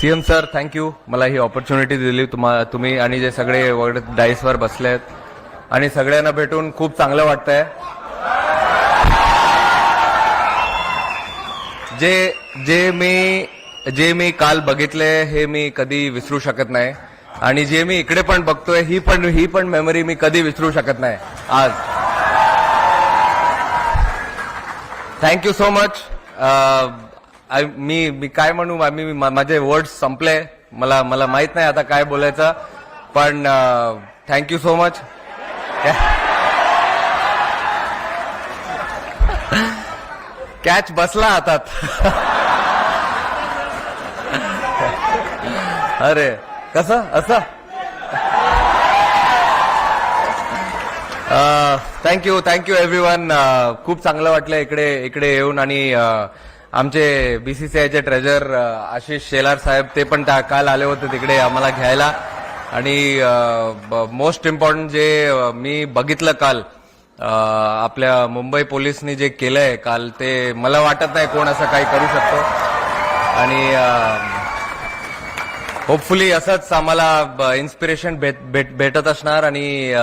C M sir thank you मला ही opportunity दिली तुम्हा तुम्ही आणि जे सगळे डाईसवर बसले आहेत. आणि सगळ्यांना भेटून खूप चांगलं वाटतंय. जे जे मी जे मी काल बघितले हे मी कधी विसरू शकत नाही. आणि जे मी इकडे पण बघतोय ही पण ही पण मेमरी मी कधी विसरू शकत नाही. आज. थँक्यू सो मच मी मी काय म्हणू मी माझे वर्ड्स संपले. मला मला माहीत नाही आता काय बोलायचं. पण थँक्यू सो मच कॅच बसला हातात. अरे कसं असं? थँक्यू थँक्यू एव्हरी वन खूप चांगलं वाटलं इकडे इकडे येऊन आणि आमचे बीसीसीआयचे ट्रेजर आशिष शेलार साहेब ते पण त्या काल आले होते तिकडे आम्हाला घ्यायला. आणि मोस्ट इम्पॉर्टंट जे मी बघितलं काल आपल्या मुंबई पोलिसनी जे केलंय काल ते मला वाटत नाही कोण असं काही करू शकतो. आणि होपफुली असंच आम्हाला इन्स्पिरेशन भेट भेट- भेटत असणार आणि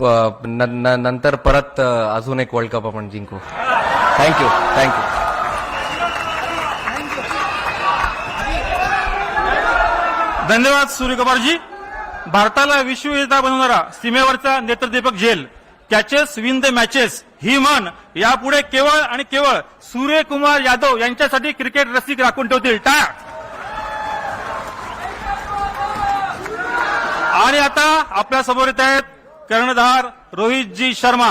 न- नंतर परत अजून एक वर्ल्ड कप आपण जिंकू. थँक्यू थँक्यू धन्यवाद सूर्यकुमारजी भारताला विश्वविजेता बनवणारा सीमेवरचा नेत्रदीपक झेल कॅचेस विन द मॅचेस ही म्हण यापुढे केवळ आणि केवळ सूर्यकुमार यादव यांच्यासाठी क्रिकेट रसिक राखून ठेवतील. टाळ्या. आणि आता आपल्यासमोर येत आहेत कर्णधार रोहितजी शर्मा.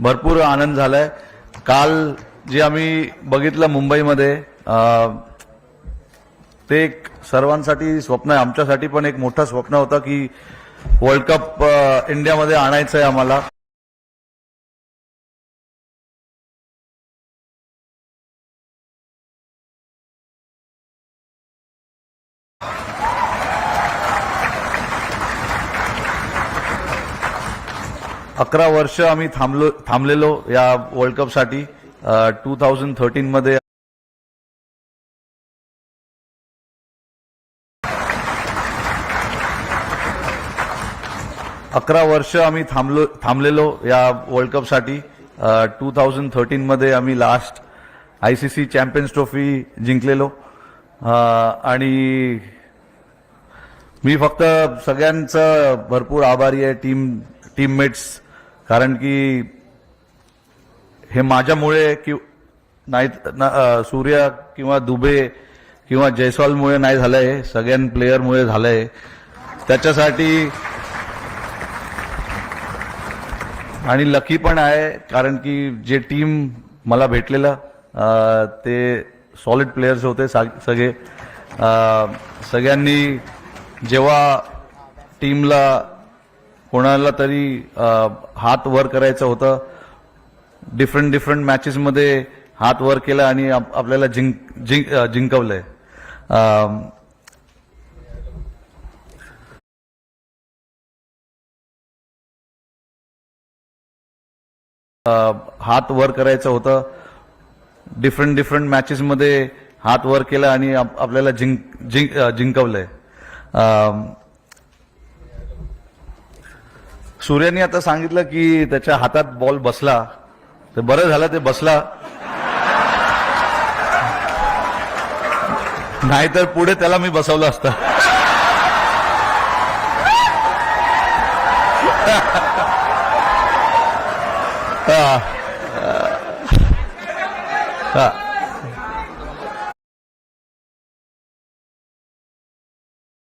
भरपूर आनंद झालाय. काल जे आम्ही बघितलं मुंबईमध्ये ते एक सर्वांसाठी स्वप्न आहे. आमच्यासाठी पण एक मोठं स्वप्न होतं की वर्ल्ड कप इंडियामध्ये आणायचं आहे आम्हाला. अकरा वर्ष आम्ही थांबलो थांबलेलो या वर्ल्ड कपसाठी टू थाउजंड थर्टीनमध्ये अकरा वर्ष आम्ही थांबलो थांबलेलो या वर्ल्ड कपसाठी टू थाउजंड थर्टीनमध्ये आम्ही last I C C champions trophy जिंकलेलो. आणि मी फक्त सगळ्यांचं भरपूर आभारी आहे टीम टीममेट्स कारण की हे माझ्यामुळे कि नाही सूर्य किंवा दुबे किंवा जयस्वालमुळे नाही झालंय सगळ्यां प्लेयरमुळे झालंय. त्याच्यासाठी आणि लकी पण आहे कारण की जे टीम मला भेटलेलं ते सॉलिड प्लेयर्स होते सगळे. सगळ्यांनी जेव्हा टीमला कोणाला तरी हात वर करायचं होतं. डिफरंट डिफरंट मॅचेसमध्ये हात वर केला आणि आप- आपल्याला जिंक जिंक जिंकवलंय. हात वर करायचं होतं. डिफरंट डिफरंट मॅचेसमध्ये हात वर केला आणि आपल्याला जिंक जिंक अं, जिंकवलंय. सूर्याने आता सांगितलं की त्याच्या हातात बॉल बसला. तर बरं झालं ते बसला. नाहीतर पुढे त्याला मी बसवलं असतं. हा.